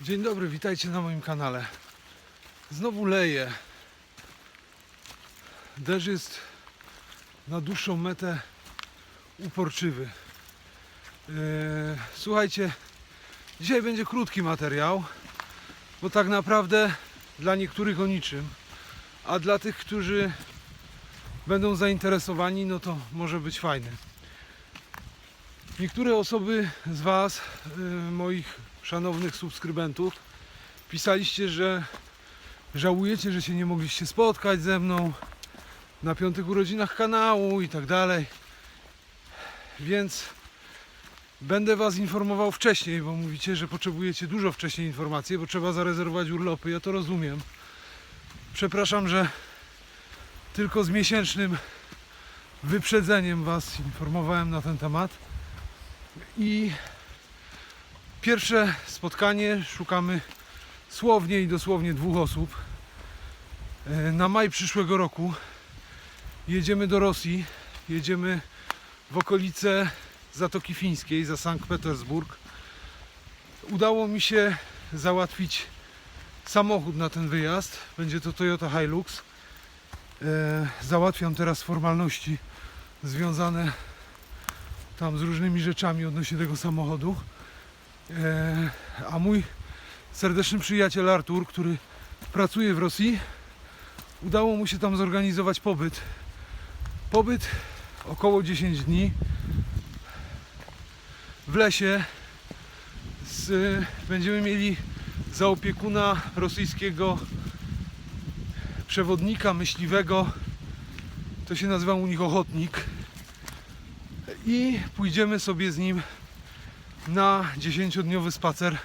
Dzień dobry, witajcie na moim kanale. Znowu leje. Deszcz jest na dłuższą metę uporczywy. Eee, Słuchajcie, dzisiaj będzie krótki materiał, bo tak naprawdę dla niektórych o niczym, a dla tych, którzy będą zainteresowani, no to może być fajny. Niektóre osoby z Was, y, moich szanownych subskrybentów, pisaliście, że żałujecie, że się nie mogliście spotkać ze mną na piątych urodzinach kanału i tak dalej. Więc będę Was informował wcześniej, bo mówicie, że potrzebujecie dużo wcześniej informacji, bo trzeba zarezerwować urlopy. Ja to rozumiem. Przepraszam, że tylko z miesięcznym wyprzedzeniem Was informowałem na ten temat. I pierwsze spotkanie szukamy słownie i dosłownie dwóch osób. E, Na maj przyszłego roku jedziemy do Rosji, jedziemy w okolice Zatoki Fińskiej za Sankt Petersburg. Udało mi się załatwić samochód na ten wyjazd. Będzie to Toyota Hilux. E, Załatwiam teraz formalności związane tam z różnymi rzeczami odnośnie tego samochodu. E, a mój serdeczny przyjaciel Artur, który pracuje w Rosji, udało mu się tam zorganizować pobyt. Pobyt około 10 dni w lesie. Z, będziemy mieli za opiekuna rosyjskiego przewodnika myśliwego. To się nazywa u nich ochotnik i pójdziemy sobie z nim na 10-dniowy spacer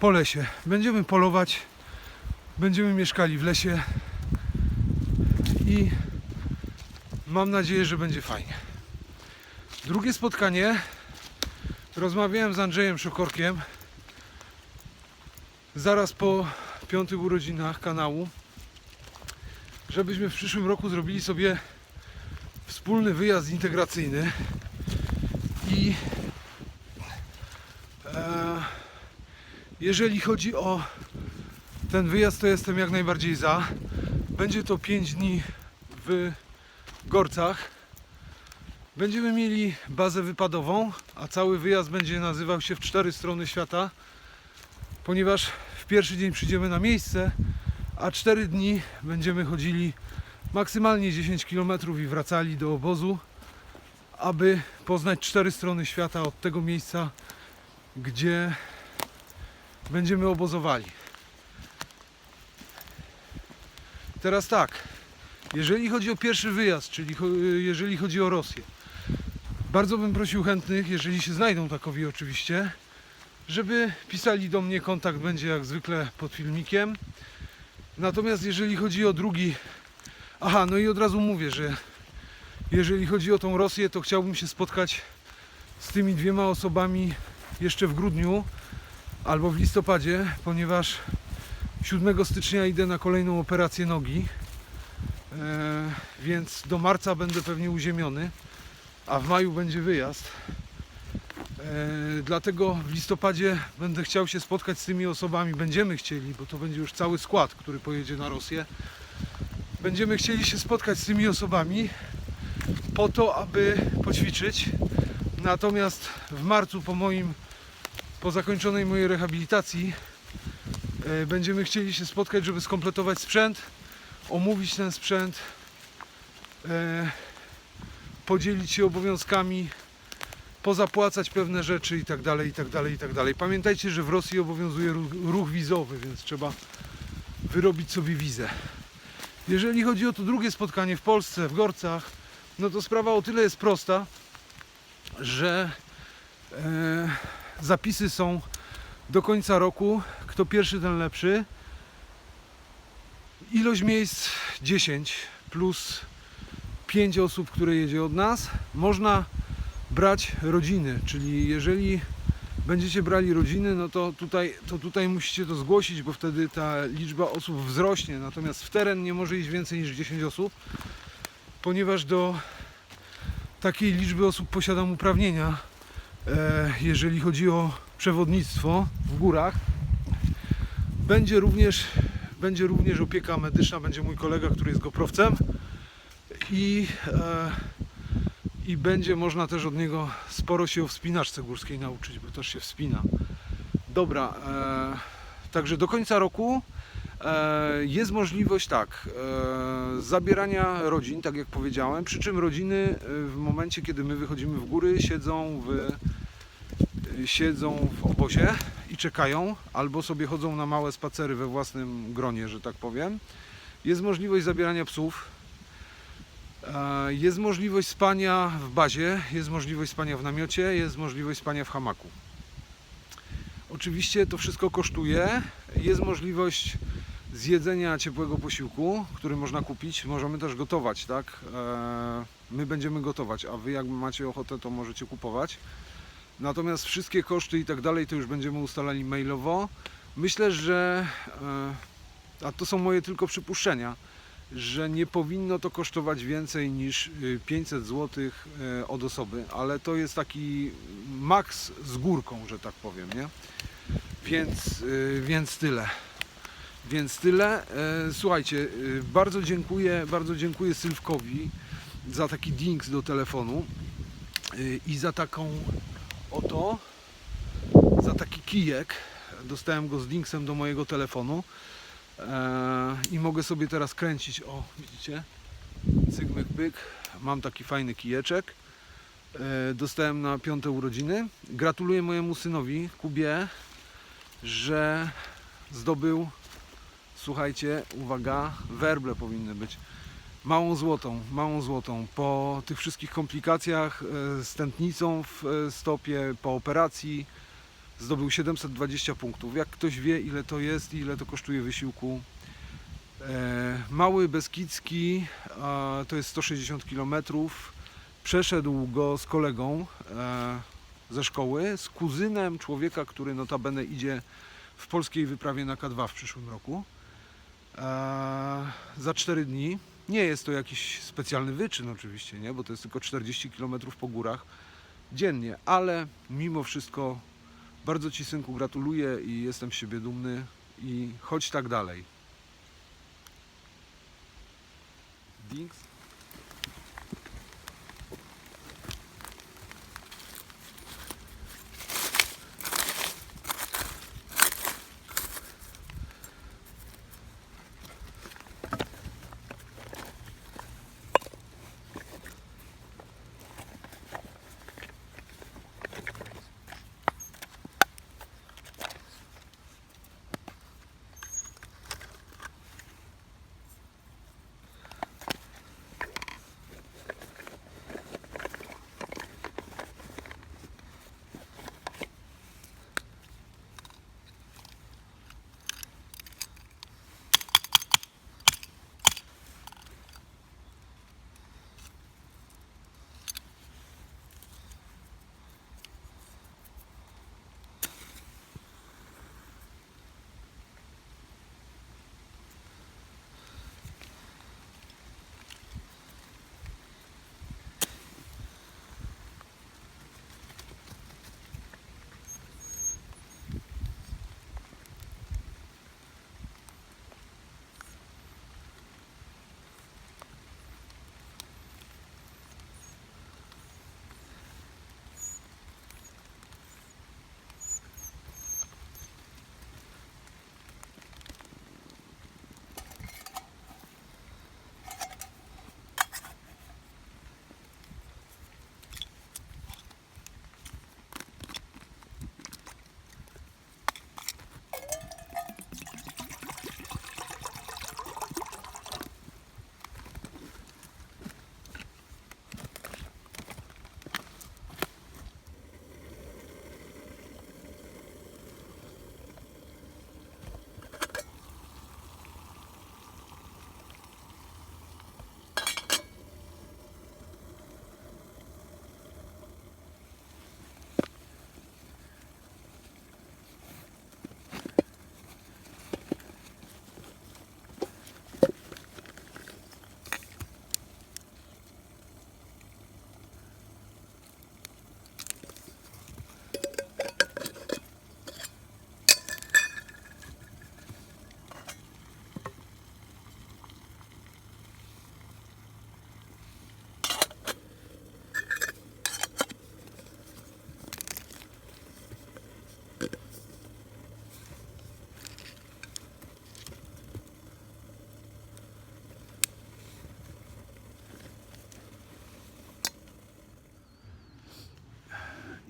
po lesie. Będziemy polować, będziemy mieszkali w lesie i mam nadzieję, że będzie fajnie. Drugie spotkanie rozmawiałem z Andrzejem Szokorkiem zaraz po piątych urodzinach kanału, żebyśmy w przyszłym roku zrobili sobie wspólny wyjazd integracyjny i e, jeżeli chodzi o ten wyjazd, to jestem jak najbardziej za. Będzie to 5 dni w Gorcach. Będziemy mieli bazę wypadową, a cały wyjazd będzie nazywał się w cztery strony świata, ponieważ w pierwszy dzień przyjdziemy na miejsce, a 4 dni będziemy chodzili maksymalnie 10 km i wracali do obozu, aby poznać cztery strony świata od tego miejsca, gdzie będziemy obozowali. Teraz tak, jeżeli chodzi o pierwszy wyjazd, czyli jeżeli chodzi o Rosję, bardzo bym prosił chętnych, jeżeli się znajdą takowi oczywiście, żeby pisali do mnie, kontakt będzie jak zwykle pod filmikiem. Natomiast jeżeli chodzi o drugi Aha, no i od razu mówię, że jeżeli chodzi o tą Rosję, to chciałbym się spotkać z tymi dwiema osobami jeszcze w grudniu albo w listopadzie, ponieważ 7 stycznia idę na kolejną operację nogi, e, więc do marca będę pewnie uziemiony, a w maju będzie wyjazd. E, dlatego w listopadzie będę chciał się spotkać z tymi osobami, będziemy chcieli, bo to będzie już cały skład, który pojedzie na Rosję będziemy chcieli się spotkać z tymi osobami po to, aby poćwiczyć. Natomiast w marcu po moim po zakończonej mojej rehabilitacji e, będziemy chcieli się spotkać, żeby skompletować sprzęt, omówić ten sprzęt, e, podzielić się obowiązkami, pozapłacać pewne rzeczy i tak dalej, i tak dalej, i tak dalej. Pamiętajcie, że w Rosji obowiązuje ruch, ruch wizowy, więc trzeba wyrobić sobie wizę. Jeżeli chodzi o to drugie spotkanie w Polsce, w Gorcach, no to sprawa o tyle jest prosta, że e, zapisy są do końca roku. Kto pierwszy, ten lepszy. Ilość miejsc 10 plus 5 osób, które jedzie od nas. Można brać rodziny, czyli jeżeli będziecie brali rodziny, no to tutaj, to tutaj musicie to zgłosić, bo wtedy ta liczba osób wzrośnie. Natomiast w teren nie może iść więcej niż 10 osób, ponieważ do takiej liczby osób posiadam uprawnienia, e, jeżeli chodzi o przewodnictwo w górach. Będzie również, będzie również opieka medyczna, będzie mój kolega, który jest goprowcem i, e, i będzie można też od niego sporo się o wspinaczce górskiej nauczyć, bo też się wspina. Dobra, e, także do końca roku e, jest możliwość tak, e, zabierania rodzin, tak jak powiedziałem, przy czym rodziny e, w momencie, kiedy my wychodzimy w góry, siedzą w, e, siedzą w obozie i czekają, albo sobie chodzą na małe spacery we własnym gronie, że tak powiem. Jest możliwość zabierania psów, jest możliwość spania w bazie, jest możliwość spania w namiocie, jest możliwość spania w hamaku. Oczywiście to wszystko kosztuje. Jest możliwość zjedzenia ciepłego posiłku, który można kupić. Możemy też gotować, tak? E, My będziemy gotować, a wy jak macie ochotę, to możecie kupować. Natomiast wszystkie koszty i tak dalej to już będziemy ustalali mailowo. Myślę, że e, a to są moje tylko przypuszczenia, że nie powinno to kosztować więcej niż y, 500 zł od osoby, ale to jest taki maks z górką, że tak powiem, nie? Więc, y, więc tyle. Więc tyle. E, Słuchajcie, y, bardzo dziękuję, bardzo dziękuję Sylwkowi za taki dings do telefonu y, i za taką oto, za taki kijek. Dostałem go z dingsem do mojego telefonu i mogę sobie teraz kręcić. O, widzicie? Cyk, myk, pyk. Mam taki fajny kijeczek. E, Dostałem na piąte urodziny. Gratuluję mojemu synowi, Kubie, że zdobył, słuchajcie, uwaga, werble powinny być, małą złotą, małą złotą. Po tych wszystkich komplikacjach e, z tętnicą w e, stopie, po operacji zdobył 720 punktów. Jak ktoś wie ile to jest i ile to kosztuje wysiłku, e, Mały Beskidzki to jest 160 km. Przeszedł go z kolegą e, ze szkoły, z kuzynem człowieka, który notabene idzie w polskiej wyprawie na K2 w przyszłym roku. E, za 4 dni. Nie jest to jakiś specjalny wyczyn oczywiście, nie? bo to jest tylko 40 km po górach dziennie, ale mimo wszystko bardzo Ci synku gratuluję i jestem z siebie dumny i chodź tak dalej. Dings.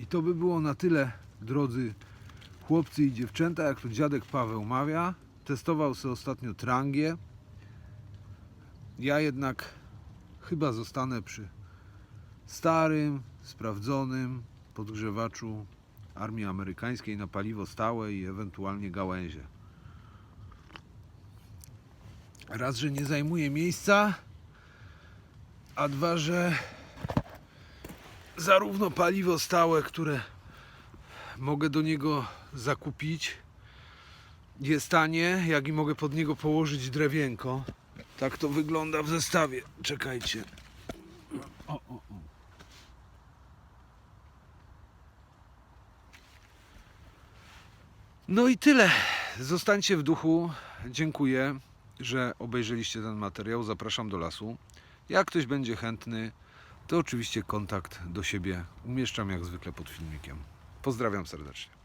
To by było na tyle, drodzy chłopcy i dziewczęta, jak to dziadek Paweł mawia. Testował sobie ostatnio trangię. Ja jednak chyba zostanę przy starym, sprawdzonym podgrzewaczu armii amerykańskiej na paliwo stałe i ewentualnie gałęzie. Raz, że nie zajmuje miejsca, a dwa, że zarówno paliwo stałe, które mogę do niego zakupić, jest tanie, jak i mogę pod niego położyć drewienko. Tak to wygląda w zestawie. Czekajcie. O, o, o. No i tyle. Zostańcie w duchu. Dziękuję, że obejrzeliście ten materiał. Zapraszam do lasu. Jak ktoś będzie chętny, to oczywiście kontakt do siebie umieszczam jak zwykle pod filmikiem. Pozdrawiam serdecznie.